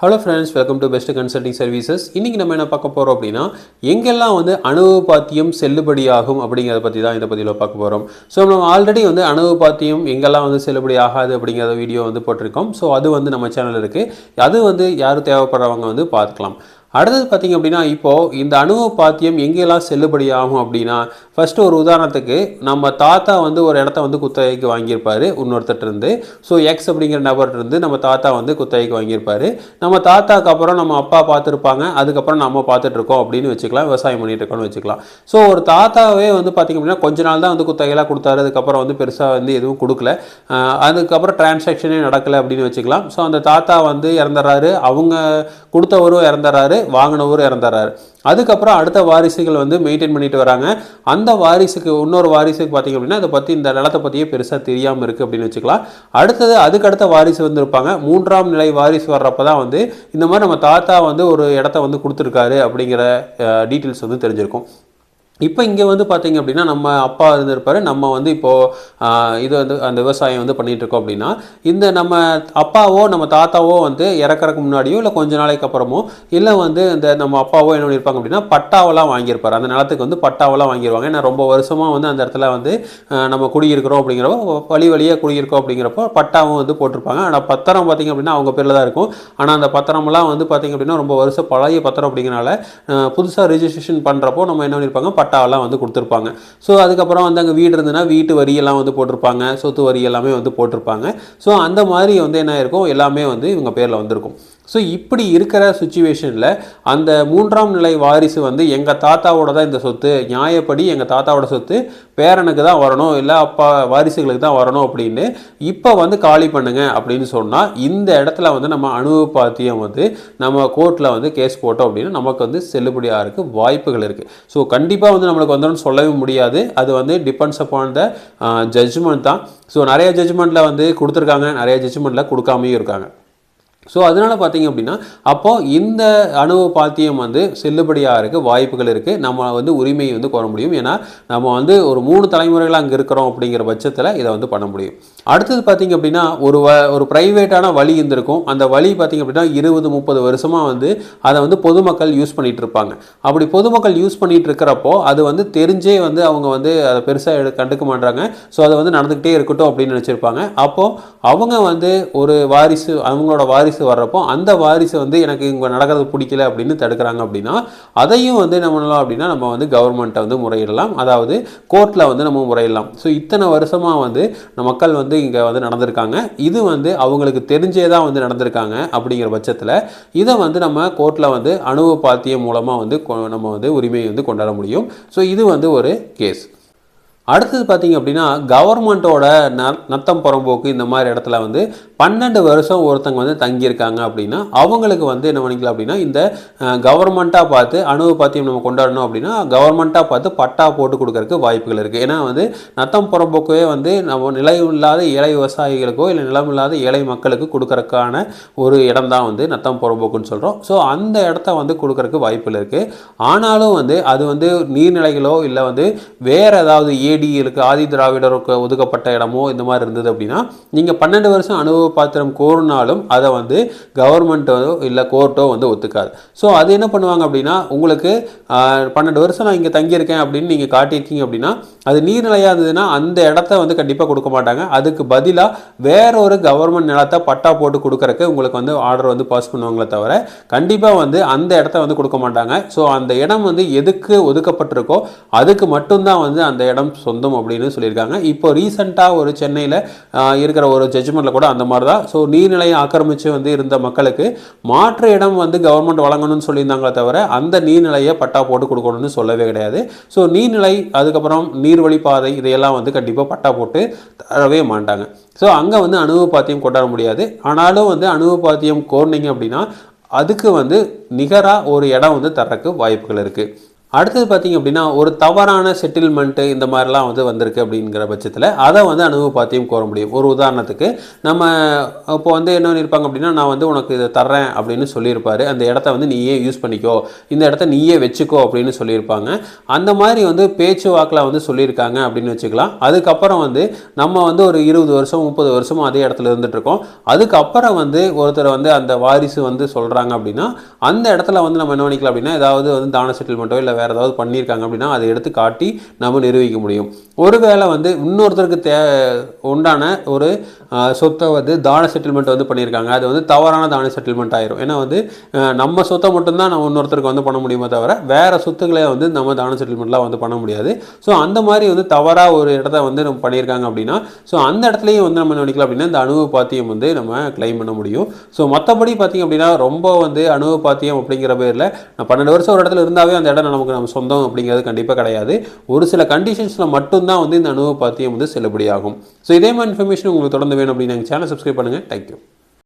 Hello friends welcome to best consulting services இன்றைக்கி நம்ம என்ன பார்க்க போகிறோம் அப்படின்னா எங்கெல்லாம் வந்து அனுபவப்பாத்தியம் செல்லுபடியாகும் அப்படிங்கிறத பற்றி தான் இந்த பதிவில் பார்க்க போகிறோம் ஸோ நம்ம ஆல்ரெடி வந்து அனுபவப்பாத்தியம் எங்கெல்லாம் வந்து செல்லுபடி ஆகாது அப்படிங்கிற வீடியோ வந்து போட்டிருக்கோம். ஸோ அது வந்து நம்ம சேனல் இருக்குது அது வந்து யார் தேவைப்படுறவங்க வந்து பார்த்துக்கலாம் அடுத்தது பார்த்திங்க அப்படின்னா இப்போது இந்த அனுபவ பாத்தியம் எங்கெல்லாம் செல்லுபடியாகும் அப்படின்னா ஃபஸ்ட்டு ஒரு உதாரணத்துக்கு நம்ம தாத்தா வந்து ஒரு இடத்த வந்து குத்தகைக்கு வாங்கியிருப்பார் இன்னொருத்தட்டிருந்து ஸோ எக்ஸ் அப்படிங்கிற நபர்கிட்டருந்து நம்ம தாத்தா வந்து குத்தகைக்கு வாங்கியிருப்பாரு. நம்ம தாத்தாக்கு அப்புறம் நம்ம அப்பா பார்த்துருப்பாங்க அதுக்கப்புறம் நம்ம பார்த்துட்ருக்கோம் அப்படின்னு வச்சுக்கலாம் விவசாயம் பண்ணிகிட்டு இருக்கோம்னு வச்சுக்கலாம். ஸோ ஒரு தாத்தாவே வந்து பார்த்திங்க அப்படின்னா கொஞ்ச நாள் தான் வந்து குத்தகையெல்லாம் கொடுத்தாரு அதுக்கப்புறம் வந்து பெருசாக வந்து எதுவும் கொடுக்கல. அதுக்கப்புறம் டிரான்சாக்ஷனே நடக்கலை அப்படின்னு வச்சுக்கலாம். ஸோ அந்த தாத்தா வந்து இறந்துடுறாரு அவங்க கொடுத்தவரும் இறந்துடுறாரு வாங்கினவரும் இறந்துடுறாரு அதுக்கப்புறம் அடுத்த வாரிசுகள் வந்து மெயின்டைன் பண்ணிட்டு வராங்க. அந்த வாரிசுக்கு இன்னொரு வாரிசுக்கு பார்த்தீங்க அப்படின்னா அதை பற்றி இந்த நிலத்தை பற்றியே பெருசாக தெரியாமல் இருக்குது அப்படின்னு வச்சுக்கலாம். அடுத்தது அதுக்கடுத்த வாரிசு வந்து இருப்பாங்க. மூன்றாம் நிலை வாரிசு வர்றப்ப தான் வந்து இந்த மாதிரி நம்ம தாத்தா வந்து ஒரு இடத்த வந்து கொடுத்துருக்காரு அப்படிங்கிற டீட்டெயில்ஸ் வந்து தெரிஞ்சிருக்கும். இப்போ இங்கே வந்து பார்த்தீங்க அப்படின்னா நம்ம அப்பா இருந்திருப்பாரு. நம்ம வந்து இப்போது இது வந்து அந்த விவசாயம் வந்து பண்ணிகிட்ருக்கோம் அப்படின்னா இந்த நம்ம அப்பாவோ நம்ம தாத்தாவோ வந்து இறக்கறதுக்கு முன்னாடியோ இல்லை கொஞ்ச நாளைக்கு அப்புறமோ இல்லை வந்து இந்த நம்ம அப்பாவோ என்ன பண்ணியிருப்பாங்க அப்படின்னா பட்டாவெல்லாம் வாங்கியிருப்பார். அந்த நிலத்துக்கு வந்து பட்டாவெல்லாம் வாங்கிடுவாங்க ஏன்னா ரொம்ப வருஷமாக வந்து அந்த இடத்துல வந்து நம்ம குடியிருக்கிறோம் அப்படிங்கிறப்போ வழி வழியாக குடியிருக்கோம் அப்படிங்கிறப்போ பட்டாவும் வந்து போட்டிருப்பாங்க. ஆனால் பத்திரம் பார்த்தீங்க அப்படின்னா அவங்க பேரில் தான் இருக்கும். ஆனால் அந்த பத்திரமெல்லாம் வந்து பார்த்தீங்க அப்படின்னா ரொம்ப வருஷம் பழைய பத்திரம் அப்படிங்கிறனால புதுசாக ரிஜிஸ்ட்ரேஷன் பண்ணுறப்போ நம்ம என்ன பண்ணியிருப்பாங்க பட்டாவெல்லாம் வந்து கொடுத்துருப்பாங்க. ஸோ அதுக்கப்புறம் வந்து அங்கே வீடு இருந்ததுன்னா வீட்டு வரியெல்லாம் வந்து போட்டிருப்பாங்க. சொத்து வரி எல்லாமே வந்து போட்டிருப்பாங்க. ஸோ அந்த மாதிரி வந்து என்ன இருக்கும் எல்லாமே வந்து இவங்க பேரில் வந்திருக்கும். ஸோ இப்படி இருக்கிற சுச்சுவேஷனில் அந்த மூன்றாம் நிலை வாரிசு வந்து எங்கள் தாத்தாவோட தான் இந்த சொத்து நியாயப்படி எங்கள் தாத்தாவோட சொத்து பேரனுக்கு தான் வரணும் இல்லை அப்பா வாரிசுகளுக்கு தான் வரணும் அப்படின்னு இப்போ வந்து காலி பண்ணுங்க அப்படின்னு சொன்னால் இந்த இடத்துல வந்து நம்ம அனுபவப்பாத்தியம் வந்து நம்ம கோர்ட்டில் வந்து கேஸ் போட்டோம் அப்படின்னா நமக்கு வந்து செல்லுபடியாக இருக்க வாய்ப்புகள் இருக்குது ஸோ கண்டிப்பாக வந்து நம்மளுக்கு வந்துடும் சொல்லவே முடியாது. அது வந்து டிபெண்ட்ஸ் அப்பான் த ஜட்ஜ்மெண்ட் தான். ஸோ நிறைய ஜட்ஜ்மெண்ட்டில் வந்து கொடுத்துருக்காங்க நிறைய ஜட்ஜ்மெண்ட்டில் கொடுக்காமையும் இருக்காங்க. ஸோ அதனால் பார்த்தீங்க அப்படின்னா அப்போது இந்த அணுவ பாத்தியம் வந்து செல்லுபடியாக இருக்க வாய்ப்புகள் இருக்குது நம்ம வந்து உரிமையை வந்து கோர முடியும். ஏன்னா நம்ம வந்து ஒரு மூணு தலைமுறைகள் அங்கே இருக்கிறோம் அப்படிங்கிற பட்சத்தில் இதை வந்து பண்ண முடியும். அடுத்தது பார்த்தீங்க அப்படின்னா ஒரு வ ஒரு ப்ரைவேட்டான வழி இருந்திருக்கும். அந்த வழி பார்த்தீங்க அப்படின்னா இருபது முப்பது வருஷமாக வந்து அதை வந்து பொதுமக்கள் யூஸ் பண்ணிகிட்டு இருப்பாங்க. அப்படி பொதுமக்கள் யூஸ் பண்ணிகிட்டு இருக்கிறப்போ அது வந்து தெரிஞ்சே வந்து அவங்க வந்து அதை பெருசாக கண்டுக்க மாட்டாங்க ஸோ அதை வந்து நடந்துக்கிட்டே இருக்கட்டும் அப்படின்னு நினச்சிருப்பாங்க. அப்போது அவங்க வந்து ஒரு வாரிசு அவங்களோட வாரிசு வாரிசு வர்றப்போ அந்த வாரிசு வந்து எனக்கு இங்கே நடக்கிறது பிடிக்கல அப்படின்னு தடுக்கிறாங்க அப்படின்னா அதையும் வந்து என்ன பண்ணலாம் அப்படின்னா நம்ம வந்து கவர்மெண்ட்டை வந்து முறையிடலாம். அதாவது கோர்ட்டில் வந்து நம்ம முறையிடலாம். ஸோ இத்தனை வருஷமாக வந்து மக்கள் வந்து இங்கே வந்து நடந்திருக்காங்க. இது வந்து அவங்களுக்கு தெரிஞ்சே தான் வந்து நடந்திருக்காங்க அப்படிங்கிற பட்சத்தில் இதை வந்து நம்ம கோர்ட்டில் வந்து அனுபவ பாத்தியம் மூலமாக வந்து கொ- நம்ம வந்து உரிமையை வந்து கொண்டாட முடியும். ஸோ இது வந்து ஒரு கேஸ் அடுத்தது பார்த்தீங்க அப்படின்னா கவர்மெண்ட்டோட ந நத்தம் புறம்போக்கு இந்த மாதிரி இடத்துல வந்து பன்னெண்டு வருஷம் ஒருத்தங்க வந்து தங்கியிருக்காங்க அப்படின்னா அவங்களுக்கு வந்து என்ன பண்ணிக்கலாம் அப்படின்னா இந்த கவர்மெண்ட்டாக பார்த்து அணுவு பார்த்தியும் நம்ம கொண்டாடணும் அப்படின்னா கவர்மெண்ட்டாக பார்த்து பட்டா போட்டு கொடுக்கறதுக்கு வாய்ப்புகள் இருக்குது ஏன்னா வந்து நத்தம் புறம்போக்கவே வந்து நம்ம நிலம் இல்லாத ஏழை விவசாயிகளுக்கோ இல்லை நிலம் இல்லாத ஏழை மக்களுக்கு கொடுக்கறக்கான ஒரு இடம் தான் வந்து நத்தம் புறம்போக்குன்னு சொல்கிறோம் ஸோ அந்த இடத்த வந்து கொடுக்கறக்கு வாய்ப்புகள் இருக்குது ஆனாலும் வந்து அது வந்து நீர்நிலைகளோ இல்லை வந்து வேறு ஏதாவது ஏடிகளுக்கு ஆதி திராவிடருக்கு ஒதுக்கப்பட்ட இடமோ இந்த மாதிரி இருந்தது அப்படின்னா நீங்கள் பன்னெண்டு வருஷம் அனுபவ பாத்திரம் கோரினாலும் அதை வந்து கவர்மெண்ட்டோ இல்லை கோர்ட்டோ வந்து ஒத்துக்காது. ஸோ அது என்ன பண்ணுவாங்க அப்படின்னா உங்களுக்கு பன்னெண்டு வருஷம் நான் இங்கே தங்கியிருக்கேன் அப்படின்னு நீங்கள் காட்டியிருக்கீங்க அப்படின்னா அது நீர்நிலையாக இருந்ததுன்னா அந்த இடத்த வந்து கண்டிப்பாக கொடுக்க மாட்டாங்க. அதுக்கு பதிலாக வேற ஒரு கவர்மெண்ட் நிலத்தை பட்டா போட்டு கொடுக்குறக்கு உங்களுக்கு வந்து ஆர்டர் வந்து பாஸ் பண்ணுவாங்களே தவிர கண்டிப்பாக வந்து அந்த இடத்த வந்து கொடுக்க மாட்டாங்க. ஸோ அந்த இடம் வந்து எதுக்கு ஒதுக்கப்பட்டிருக்கோ அதுக்கு மட்டும்தான் வந்து அந்த இடம் சொந்தம் அப்படின்னு சொல்லியிருக்காங்க. இப்போ ரீசெண்டாக ஒரு சென்னையில் இருக்கிற ஒரு ஜட்ஜ்மெண்ட்டில் கூட அந்த மாதிரி தான். ஸோ நீர்நிலையை ஆக்கிரமித்து வந்து இருந்த மக்களுக்கு மாற்று இடம் வந்து கவர்மெண்ட் வழங்கணும்னு சொல்லியிருந்தாங்களே தவிர அந்த நீர்நிலையை பட்டா போட்டு கொடுக்கணும்னு சொல்லவே கிடையாது. ஸோ நீர்நிலை அதுக்கப்புறம் நீர்வழிப்பாதை இதையெல்லாம் வந்து கண்டிப்பாக பட்டா போட்டு தரவே மாட்டாங்க. ஸோ அங்கே வந்து அணுவு பாத்தியம் கொண்டாட முடியாது. ஆனாலும் வந்து அணுவு பாத்தியம் கோர்னிங்க அப்படின்னா அதுக்கு வந்து நிகராக ஒரு இடம் வந்து தரக்கு வாய்ப்புகள் இருக்குது அடுத்தது பார்த்தீங்க அப்படின்னா ஒரு தவறான செட்டில்மெண்ட்டு இந்த மாதிரிலாம் வந்து வந்திருக்கு அப்படிங்கிற பட்சத்தில் அதை வந்து அனுபவ பாத்தியம் கோர முடியும். ஒரு உதாரணத்துக்கு நம்ம இப்போ வந்து என்ன பண்ணியிருப்பாங்க அப்படின்னா நான் வந்து உனக்கு இதை தர்றேன் அப்படின்னு சொல்லியிருப்பாரு. அந்த இடத்த வந்து நீயே யூஸ் பண்ணிக்கோ. இந்த இடத்த நீயே வச்சுக்கோ அப்படின்னு சொல்லியிருப்பாங்க. அந்த மாதிரி வந்து பேச்சு வாக்கில் வந்து சொல்லியிருக்காங்க அப்படின்னு வச்சுக்கலாம். அதுக்கப்புறம் வந்து நம்ம வந்து ஒரு இருபது வருஷம் முப்பது வருஷமும் அதே இடத்துல இருந்துகிட்ருக்கோம் அதுக்கப்புறம் வந்து ஒருத்தர் வந்து அந்த வாரிசு வந்து சொல்கிறாங்க அப்படின்னா அந்த இடத்துல வந்து நம்ம என்ன பண்ணிக்கலாம் அப்படின்னா ஏதாவது வந்து தான செட்டில்மெண்ட்டோ இல்லை வேறு ஏதாவது பண்ணியிருக்காங்க அப்படின்னா அதை எடுத்து காட்டி நம்ம நிரூபிக்க முடியும். ஒருவேளை வந்து இன்னொருத்தருக்கு தே உண்டான ஒரு சொத்தை வந்து தான செட்டில்மெண்ட் வந்து பண்ணியிருக்காங்க. அது வந்து தவறான தான செட்டில்மெண்ட் ஆயிரும். ஏன்னா வந்து நம்ம சொத்தை மட்டும்தான் நம்ம இன்னொருத்தருக்கு வந்து பண்ண முடியுமே தவிர வேறு சொத்துக்களை வந்து நம்ம தான செட்டில்மெண்ட்லாம் வந்து பண்ண முடியாது. ஸோ அந்த மாதிரி வந்து தவறாக ஒரு இடத்த வந்து நம்ம பண்ணியிருக்காங்க அப்படின்னா ஸோ அந்த இடத்துலையும் வந்து நம்ம நினைக்கலாம் அப்படின்னா இந்த அணுவு பாத்தியம் வந்து நம்ம கிளைம் பண்ண முடியும். ஸோ மற்றபடி பார்த்திங்க அப்படின்னா ரொம்ப வந்து அனுபவ பாத்தியம் அப்படிங்கிற பேரில் நான் பன்னெண்டு வருஷம் ஒரு இடத்துல இருந்தாவே அந்த இடம் நமக்கு நம்ம சொந்தம் அப்படிங்கிறது கண்டிப்பாக கிடையாது. ஒரு சில கண்டிஷன்ஸில் மட்டும்தான் வந்து இந்த அனுபவ பாத்தியம் வந்து செல்லுபடியாகும். ஸோ இதே மாதிரி இன்ஃபர்மேஷன் உங்களுக்கு தொடர்ந்து வேணும் அப்படின்னு சேனல் சப்ஸ்கிரைப் பண்ணுங்கள் தேங்க்யூ